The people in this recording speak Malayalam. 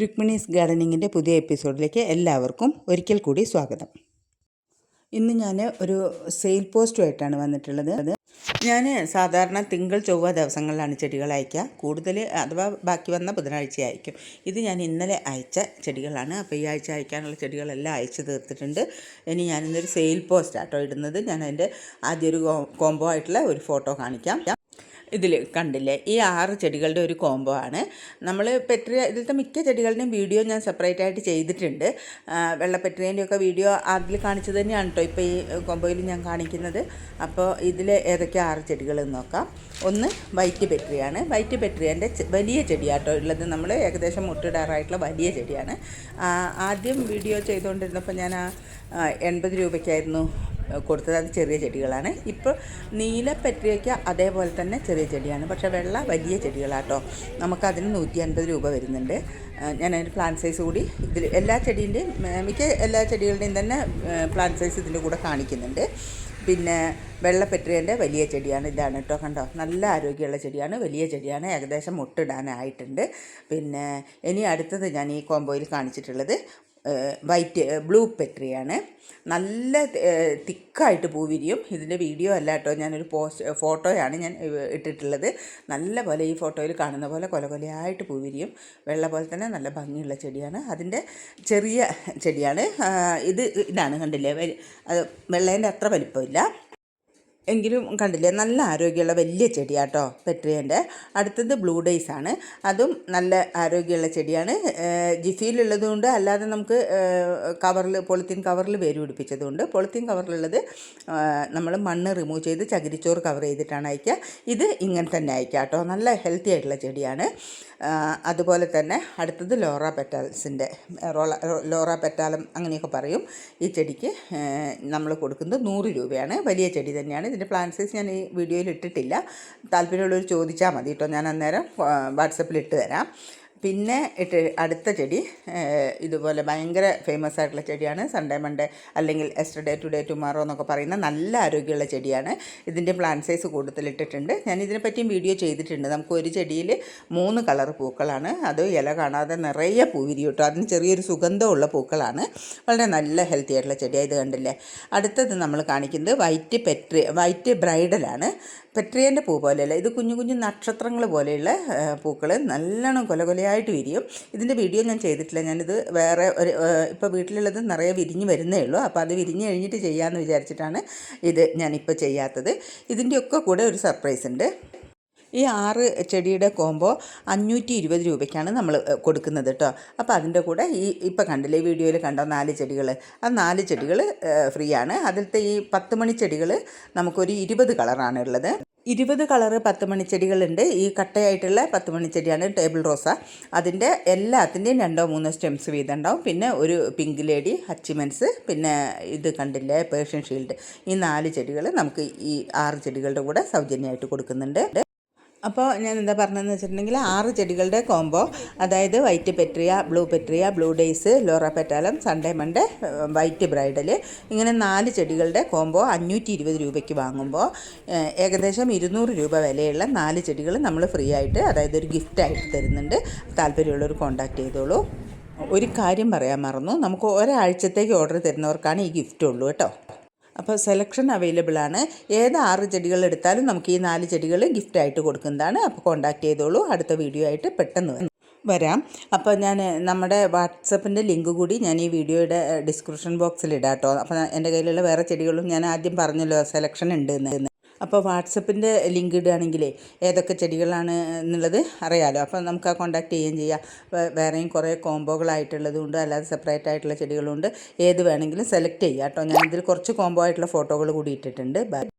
രുക്മിണീസ് ഗാർഡനിങ്ങിന്റെ പുതിയ എപ്പിസോഡിലേക്ക് എല്ലാവർക്കും ഒരിക്കൽ കൂടി സ്വാഗതം. ഇന്ന് ഞാൻ ഒരു സെയിൽ പോസ്റ്റുമായിട്ടാണ് വന്നിട്ടുള്ളത്. ഞാൻ സാധാരണ തിങ്കൾ ചൊവ്വ ദിവസങ്ങളിലാണ് ചെടികൾ അയക്കുക കൂടുതൽ അഥവാ ബാക്കി വന്ന ബുധനാഴ്ച അയക്കും ഇത് ഞാൻ ഇന്നലെ അയച്ച ചെടികളാണ്. അപ്പോൾ ഈ ആഴ്ച അയക്കാനുള്ള ചെടികളെല്ലാം അയച്ചു തീർത്തിട്ടുണ്ട്. ഇനി ഞാനിന്നൊരു സെയിൽ പോസ്റ്റ് ആട്ടോ ഇടുന്നത്. ഞാൻ അതിന്റെ ആദ്യ ഒരു കോംബോ ആയിട്ടുള്ള ഒരു ഫോട്ടോ കാണിക്കാം. ഇതിൽ കണ്ടില്ലേ? ഈ ആറ് ചെടികളുടെ ഒരു കോംബോ ആണ്. നമ്മൾ പെട്രിയ ഇതിലത്തെ മിക്ക ചെടികളുടെയും വീഡിയോ ഞാൻ സെപ്പറേറ്റ് ആയിട്ട് ചെയ്തിട്ടുണ്ട്. വെള്ളപ്പെട്രിയേന്റെ ഒക്കെ വീഡിയോ അതിൽ കാണിച്ചത് തന്നെയാണ് കേട്ടോ ഇപ്പോൾ ഈ കോംബോയിൽ ഞാൻ കാണിക്കുന്നത്. അപ്പോൾ ഇതിൽ ഏതൊക്കെ ആറ് ചെടികൾ നോക്കാം. ഒന്ന് വൈറ്റ് പെട്രിയാണ് വൈറ്റ് പെട്രിയന്റെ വലിയ ചെടിയാട്ടോ ഉള്ളത്. നമ്മൾ ഏകദേശം മുട്ടിടാറായിട്ടുള്ള വലിയ ചെടിയാണ്. ആദ്യം വീഡിയോ ചെയ്തുകൊണ്ടിരുന്നപ്പോൾ ഞാൻ എൺപത് രൂപയ്ക്കായിരുന്നു കൊടുത്തത് അത് ചെറിയ ചെടികളാണ്. ഇപ്പോൾ നീല പെട്രിയയ്ക്ക് അതേപോലെ തന്നെ ചെറിയ ചെടിയാണ്. പക്ഷേ വെള്ള വലിയ ചെടികളാട്ടോ. നമുക്കതിന് നൂറ്റി അൻപത് രൂപ വരുന്നുണ്ട്. ഞാൻ അതിന്റെ പ്ലാൻ സൈസ് കൂടി ഇതിൽ എല്ലാ ചെടീന്റെയും മിക്ക എല്ലാ ചെടികളുടെയും തന്നെ പ്ലാൻ സൈസ് ഇതിന്റെ കൂടെ കാണിക്കുന്നുണ്ട്. പിന്നെ വെള്ളപ്പെട്രിയന്റെ വലിയ ചെടിയാണ് ഇതാണ് കേട്ടോ കണ്ടോ? നല്ല ആരോഗ്യമുള്ള ചെടിയാണ്. വലിയ ചെടിയാണ്. ഏകദേശം മുട്ടിടാനായിട്ടുണ്ട്. പിന്നെ ഇനി അടുത്തത് ഞാൻ ഈ കോമ്പോയിൽ കാണിച്ചിട്ടുള്ളത് വൈറ്റ് ബ്ലൂ പെട്രിയാണ്. നല്ല തിക്കായിട്ട് പൂ വിരിയും. ഇതിന്റെ വീഡിയോ അല്ല കേട്ടോ ഞാനൊരു പോസ്റ്റ് ഫോട്ടോയാണ് ഞാൻ ഇട്ടിട്ടുള്ളത്. നല്ല പോലെ ഈ ഫോട്ടോയിൽ കാണുന്ന പോലെ കൊല കൊലയായിട്ട് പൂ വിരിയും. വെള്ള പോലെ തന്നെ നല്ല ഭംഗിയുള്ള ചെടിയാണ്. അതിന്റെ ചെറിയ ചെടിയാണ്. ഇത് ഇതാണ് കണ്ടില്ലേ? വെള്ളേന്റെ അത്ര വലിപ്പമില്ല. എങ്കിലും കണ്ടില്ലേ നല്ല ആരോഗ്യമുള്ള വലിയ ചെടിയാട്ടോ പെട്രിയന്റെ. അടുത്തത് ബ്ലൂ ഡേയ്സ് ആണ്. അതും നല്ല ആരോഗ്യമുള്ള ചെടിയാണ്. ജിഫിയിലുള്ളതുകൊണ്ട് അല്ലാതെ നമുക്ക് കവറിൽ പോളിത്തീൻ കവറിൽ വേര് പിടിപ്പിച്ചതുകൊണ്ട് പോളിത്തീൻ കവറിലുള്ളത് നമ്മൾ മണ്ണ് റിമൂവ് ചെയ്ത് ചകിരിച്ചോറ് കവർ ചെയ്തിട്ടാണ് അയക്കുക ഇത് ഇങ്ങനെ തന്നെ അയക്കുക കേട്ടോ. നല്ല ഹെൽത്തി ആയിട്ടുള്ള ചെടിയാണ്. അതുപോലെ തന്നെ അടുത്തത് ലോറ പെറ്റാൽസിന്റെ ലോറ പെറ്റാലം അങ്ങനെയൊക്കെ പറയും. ഈ ചെടിക്ക് നമ്മൾ കൊടുക്കുന്നത് നൂറ് രൂപയാണ്. വലിയ ചെടി തന്നെയാണ്. ഇതിന്റെ പ്ലാൻ സൈസ് ഞാൻ ഈ വീഡിയോയിൽ ഇട്ടിട്ടില്ല. താല്പര്യമുള്ളവർ ചോദിച്ചാൽ മതി കേട്ടോ ഞാൻ അന്നേരം വാട്സപ്പിൽ ഇട്ട് തരാം. പിന്നെ ഇട്ട് അടുത്ത ചെടി ഇതുപോലെ ഭയങ്കര ഫേമസ് ആയിട്ടുള്ള ചെടിയാണ്. സൺഡേ മൺഡേ അല്ലെങ്കിൽ എസ്റ്റർഡേ ടുഡേ ടുമാറോ എന്നൊക്കെ പറയുന്ന നല്ല ആരോഗ്യമുള്ള ചെടിയാണ്. ഇതിന്റെ പ്ലാന്റ് സൈസ് കൂടുതലിട്ടിട്ടുണ്ട്. ഞാൻ ഇതിനെപ്പറ്റിയും വീഡിയോ ചെയ്തിട്ടുണ്ട്. നമുക്ക് ഒരു ചെടിയിൽ മൂന്ന് കളർ പൂക്കളാണ്. അത് ഇല കാണാതെ നിറയെ പൂവിരി കിട്ടും. അതിന് ചെറിയൊരു സുഗന്ധമുള്ള പൂക്കളാണ്. വളരെ നല്ല ഹെൽത്തി ആയിട്ടുള്ള ചെടിയാണ് ഇത് കണ്ടില്ലേ? അടുത്തത് നമ്മൾ കാണിക്കുന്നത് വൈറ്റ് പെട്രി വൈറ്റ് ബ്രൈഡലാണ് പെട്രിയന്റെ പൂ പോലെയല്ല ഇത് കുഞ്ഞു കുഞ്ഞു നക്ഷത്രങ്ങൾ പോലെയുള്ള പൂക്കൾ നല്ലോണം കൊലകൊലയായിട്ട് വിരിയും. ഇതിന്റെ വീഡിയോ ഞാൻ ചെയ്തിട്ടില്ല ഞാനിത് വേറെ ഒരു ഇപ്പോൾ വീട്ടിലുള്ളത് നിറയെ വിരിഞ്ഞ് വരുന്നേ ഉള്ളൂ അപ്പോൾ അത് വിരിഞ്ഞ് കഴിഞ്ഞിട്ട് ചെയ്യാമെന്ന് വിചാരിച്ചിട്ടാണ് ഇത് ഞാനിപ്പോൾ ചെയ്യാത്തത്. ഇതിന്റെയൊക്കെ കൂടെ ഒരു സർപ്രൈസ് ഉണ്ട്. ഈ ആറ് ചെടിയുടെ കോംബോ അഞ്ഞൂറ്റി ഇരുപത് രൂപയ്ക്കാണ് നമ്മൾ കൊടുക്കുന്നത് കേട്ടോ. അപ്പോൾ അതിന്റെ കൂടെ ഈ ഇപ്പം കണ്ടില്ലേ വീഡിയോയിൽ കണ്ടോ നാല് ചെടികൾ ആ നാല് ചെടികൾ ഫ്രീ ആണ് അതിലത്തെ ഈ പത്ത് മണി ചെടികൾ നമുക്കൊരു ഇരുപത് കളറാണ് ഉള്ളത്. ഇരുപത് കളറ് പത്ത് മണിച്ചെടികളുണ്ട്. ഈ കട്ടയായിട്ടുള്ള പത്ത് മണിച്ചെടിയാണ് ടേബിൾ റോസ. അതിന്റെ എല്ലാത്തിന്റെയും രണ്ടോ മൂന്നോ സ്റ്റെംസ് വീതം ഉണ്ടാവും പിന്നെ ഒരു പിങ്ക് ലേഡി ഹച്ചിമെൻസ് പിന്നെ ഇത് കണ്ടില്ലേ പേർഷ്യൻ ഷീൽഡ്. ഈ നാല് ചെടികൾ നമുക്ക് ഈ ആറ് ചെടികളുടെ കൂടെ സൗജന്യമായിട്ട് കൊടുക്കുന്നുണ്ട്. അപ്പോൾ ഞാൻ എന്താ പറഞ്ഞതെന്ന് വെച്ചിട്ടുണ്ടെങ്കിൽ ആറ് ചെടികളുടെ കോംബോ അതായത് white petrea blue petrea blue daze loropetalum Sunday Monday white bridal ഇങ്ങനെ നാല് ചെടികളുടെ കോംബോ അഞ്ഞൂറ്റി ഇരുപത് രൂപയ്ക്ക് വാങ്ങുമ്പോൾ ഏകദേശം ഇരുന്നൂറ് രൂപ വിലയുള്ള നാല് ചെടികൾ നമ്മൾ ഫ്രീ ആയിട്ട് അതായത് ഒരു ഗിഫ്റ്റ് ഗിഫ്റ്റായിട്ട് തരുന്നുണ്ട്. താല്പര്യമുള്ളവർ കോൺടാക്ട് ചെയ്തോളൂ. ഒരു കാര്യം പറയാൻ മറന്നു. നമുക്ക് ഒരാഴ്ചത്തേക്ക് ഓർഡർ തരുന്നവർക്കാണ് ഈ ഗിഫ്റ്റ് ഉള്ളൂ കേട്ടോ. അപ്പോൾ സെലക്ഷൻ അവൈലബിൾ ആണ്. ഏത് ആറ് ചെടികൾ എടുത്താലും നമുക്ക് ഈ നാല് ചെടികൾ ഗിഫ്റ്റായിട്ട് കൊടുക്കുന്നതാണ്. അപ്പോൾ കോൺടാക്ട് ചെയ്തോളൂ. അടുത്ത വീഡിയോ ആയിട്ട് പെട്ടെന്ന് വരാം. അപ്പോൾ ഞാൻ നമ്മുടെ വാട്സപ്പിന്റെ ലിങ്ക് കൂടി ഞാൻ ഈ വീഡിയോയുടെ ഡിസ്ക്രിപ്ഷൻ ബോക്സിൽ ഇടാം കേട്ടോ. അപ്പോൾ എന്റെ കയ്യിലുള്ള വേറെ ചെടികളും ഞാൻ ആദ്യം പറഞ്ഞല്ലോ സെലക്ഷൻ ഉണ്ട് എന്ന്. അപ്പോൾ വാട്സപ്പിന്റെ ലിങ്ക് ഇടുകയാണെങ്കിലേ ഏതൊക്കെ ചെടികളാണ് എന്നുള്ളത് അറിയാമല്ലോ അപ്പോൾ നമുക്ക് ആ കോൺടാക്ട് ചെയ്യുകയും ചെയ്യാം. വേറെയും കുറേ കോംബോകളായിട്ടുള്ളതുണ്ട് അല്ലാതെ സെപ്പറേറ്റ് ആയിട്ടുള്ള ചെടികളുണ്ട് ഏത് വേണമെങ്കിലും സെലക്ട് ചെയ്യാം കേട്ടോ. ഞാൻ ഇതിൽ കുറച്ച് കോംബോ ആയിട്ടുള്ള ഫോട്ടോകൾ കൂടി ഇട്ടിട്ടുണ്ട്.